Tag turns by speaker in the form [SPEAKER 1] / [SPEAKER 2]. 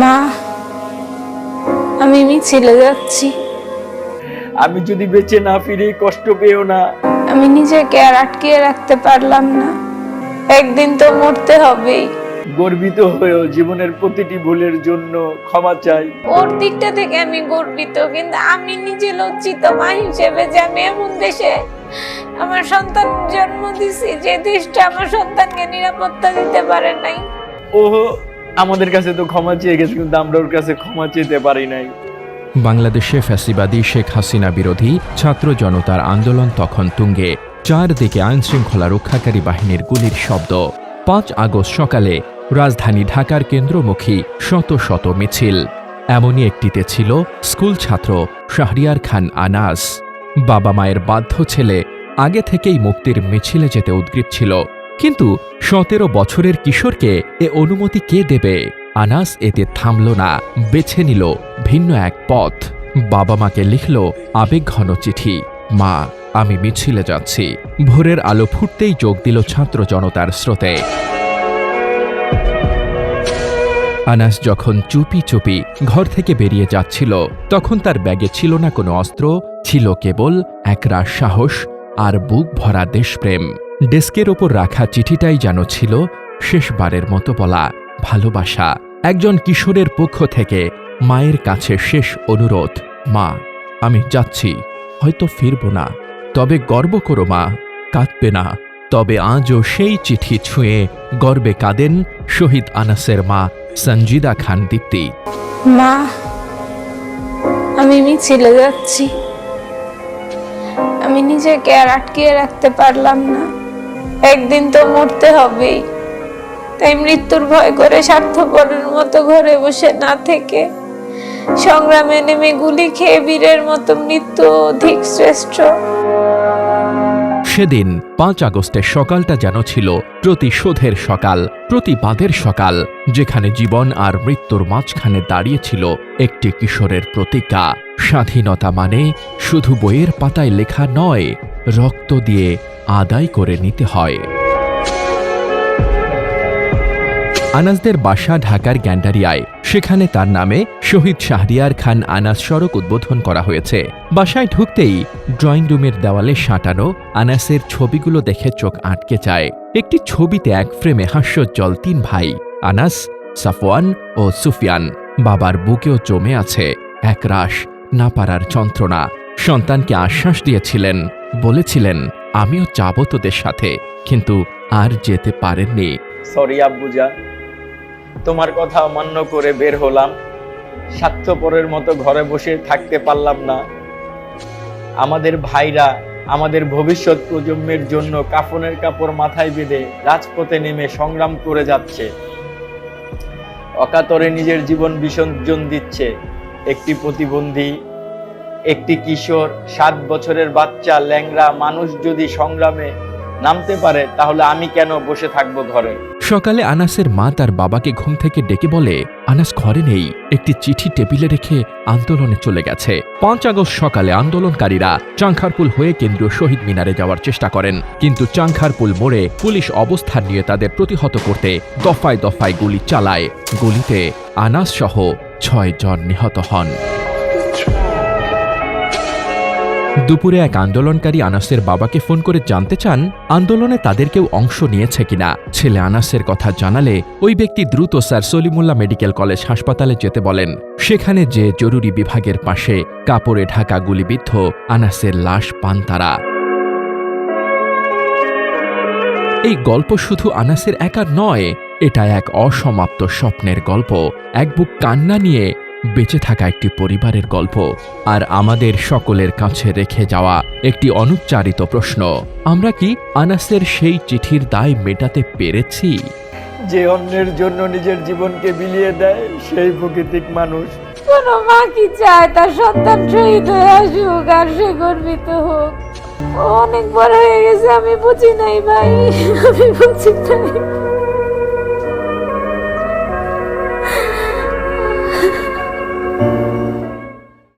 [SPEAKER 1] মা আমি মিছিলে যাচ্ছি।
[SPEAKER 2] আমি যদি বেঁচে না ফিরি কষ্ট পেও না।
[SPEAKER 1] আমি নিজেকে আর আটকিয়ে রাখতে পারলাম না। একদিন তো মরতে হবেই।
[SPEAKER 2] গর্বিত হয়েও জীবনের প্রতিটি ভুলের জন্য ক্ষমা চাই।
[SPEAKER 1] ওর দিকটা থেকে আমি গর্বিত কিন্তু আমি নিজে লজ্জিত মা হিসেবে যে আমি এমন দেশে আমার সন্তান জন্ম দিছি যে দেশটা আমার সন্তানকে নিরাপত্তা দিতে পারে নাই।
[SPEAKER 2] ও আমাদের কাছে তো ক্ষমা চেয়ে গেছে, কিন্তু আমরা ওর কাছে ক্ষমা চেতে পারি নাই।
[SPEAKER 3] বাংলাদেশে ফ্যাসিবাদী শেখ হাসিনা বিরোধী ছাত্র জনতার আন্দোলন তখন তুঙ্গে, চারদিকে আইনশৃঙ্খলা রক্ষাকারী বাহিনীর গুলির শব্দ। পাঁচ আগস্ট সকালে রাজধানী ঢাকার কেন্দ্রমুখী শত শত মিছিল। এমনই একটিতে ছিল স্কুল ছাত্র শাহরিয়ার খান আনাস। বাবা মায়ের বাধ্য ছেলে আগে থেকেই মুক্তির মিছিলে যেতে উদ্গ্রীব ছিল। কিন্তু সতেরো বছরের কিশোরকে এ অনুমতি কে দেবে? আনাস এতে থামল না, বেছে নিল ভিন্ন এক পথ। বাবা মাকে লিখল আবেগঘন চিঠি, মা, আমি মিছিলে যাচ্ছি। ভোরের আলো ফুটতেই যোগ দিল ছাত্র জনতার স্রোতে। আনাস যখন চুপি চুপি ঘর থেকে বেরিয়ে যাচ্ছিল, তখন তার ব্যাগে ছিল না কোনো অস্ত্র, ছিল কেবল একরাশ সাহস আর বুক ভরা দেশপ্রেম। ডেস্কের ওপর রাখা চিঠিটাই যেন ছিল শেষবারের মতো বলা ভালোবাসা। একজন কিশোরের পক্ষ থেকে মায়ের কাছে শেষ অনুরোধ, মা, আমি যাচ্ছি, হয়তো ফিরব না। তবে গর্ব করো মা, কাঁদবে না। তবে আজও সেই চিঠি ছুঁয়ে গর্বে কাঁদেন শহীদ আনাসের মা সঞ্জিদা খান দীপ্তি।
[SPEAKER 1] মা, আমি যাচ্ছি। আমি নিজেকে আর আটকিয়ে রাখতে পারলাম না। একদিন তো মরতে হবেই। তাই মৃত্যুর ভয় করে স্বার্থপরের মতো ঘরে বসে না থেকে সংগ্রামে নেমে গুলি খেয়ে বীরের মতো মৃত্যু অধিক শ্রেষ্ঠ।
[SPEAKER 3] সেদিন পাঁচ আগস্টের সকালটা যেন ছিল প্রতিশোধের সকাল, প্রতিবাদের সকাল, যেখানে জীবন আর মৃত্যুর মাঝখানে দাঁড়িয়েছিল একটি কিশোরের প্রতিজ্ঞা। স্বাধীনতা মানে শুধু বইয়ের পাতায় লেখা নয় রক্ত দিয়ে আদায় করে নিতে হয়। আনাসদের বাসা ঢাকার গ্যান্ডারিয়ায়। সেখানে তার নামে শহীদ শাহরিয়ার খান আনাস সড়ক উদ্বোধন করা হয়েছে। বাসায় ঢুকতেই ড্রয়িং রুমের দেওয়ালে সাঁটানো আনাসের ছবিগুলো দেখে চোখ আটকে যায়। একটি ছবিতে এক ফ্রেমে হাস্যোজ্জ্বল তিন ভাই, আনাস, সাফওয়ান ও সুফিয়ান। বাবার বুকেও জমে আছে এক রাশ না পারার যন্ত্রণা। সন্তানকে আশ্বাস দিয়েছিলেন, বলেছিলেন, আমিও যাব তোদের সাথে, কিন্তু আর যেতে পারেননি।
[SPEAKER 2] সরি আব্বুজান তোমার কথা অমান্য করে বের হলাম। স্বার্থপরের মতো ঘরে বসে থাকতে পারলাম না। আমাদের ভাইরা আমাদের ভবিষ্যৎ প্রজন্মের জন্য কাফনের কাপড় মাথায় বেঁধে রাজপথে নেমে সংগ্রাম করে যাচ্ছে। অকাতরে নিজের জীবন বিসর্জন দিচ্ছে। একটি প্রতিবন্ধী একটি কিশোর, সাত বছরের বাচ্চা, ল্যাংড়া মানুষ যদি সংগ্রামে নামতে পারে, তাহলে আমি কেন বসে থাকব ঘরে?
[SPEAKER 3] সকালে আনাসের মা তার বাবাকে ঘুম থেকে ডেকে বলে, আনাস ঘরে নেই। একটি চিঠি টেবিলে রেখে আন্দোলনে চলে গেছে। পাঁচ আগস্ট সকালে আন্দোলনকারীরা চাংখারপুল হয়ে কেন্দ্রীয় শহীদ মিনারে যাওয়ার চেষ্টা করেন। কিন্তু চাংখারপুল মোড়ে পুলিশ অবস্থান নিয়ে তাদের প্রতিহত করতে দফায় দফায় গুলি চালায়। গুলিতে আনাস সহ ছয় জন নিহত হন। দুপুরে এক আন্দোলনকারী আনাসের বাবাকে ফোন করে জানতে চান, আন্দোলনে তাদের কেউ অংশ নিয়েছে কিনা। ছেলে আনাসের কথা জানালে ওই ব্যক্তি দ্রুত স্যার সলিমুল্লাহ মেডিকেল কলেজ হাসপাতালে যেতে বলেন। সেখানে যে জরুরি বিভাগের পাশে কাপড়ে ঢাকা গুলিবিদ্ধ আনাসের লাশ পান তারা। এই গল্প শুধু আনাসের একার নয়, এটা এক অসমাপ্ত স্বপ্নের গল্প। এক বুক কান্না নিয়ে বেঁচে থাকা একটি পরিবারের গল্প আর আমাদের সকলের কাছে রেখে যাওয়া একটি অনুচ্চারিত প্রশ্ন। আমরা কি আনাসের সেই চিঠির দায় মেটাতে পেরেছি?
[SPEAKER 2] যে অন্যের জন্য নিজের জীবনকে বিলিয়ে দেয় সেই প্রকৃতিক মানুষ।
[SPEAKER 1] কোন মা কি চায়? তার সন্তান শহীদ হয়ে আসুক আর সে গর্বিত হোক। অনেক বড় হয়ে গেছে আমি বুঝি নাই ভাই। আমি বুঝি নাই।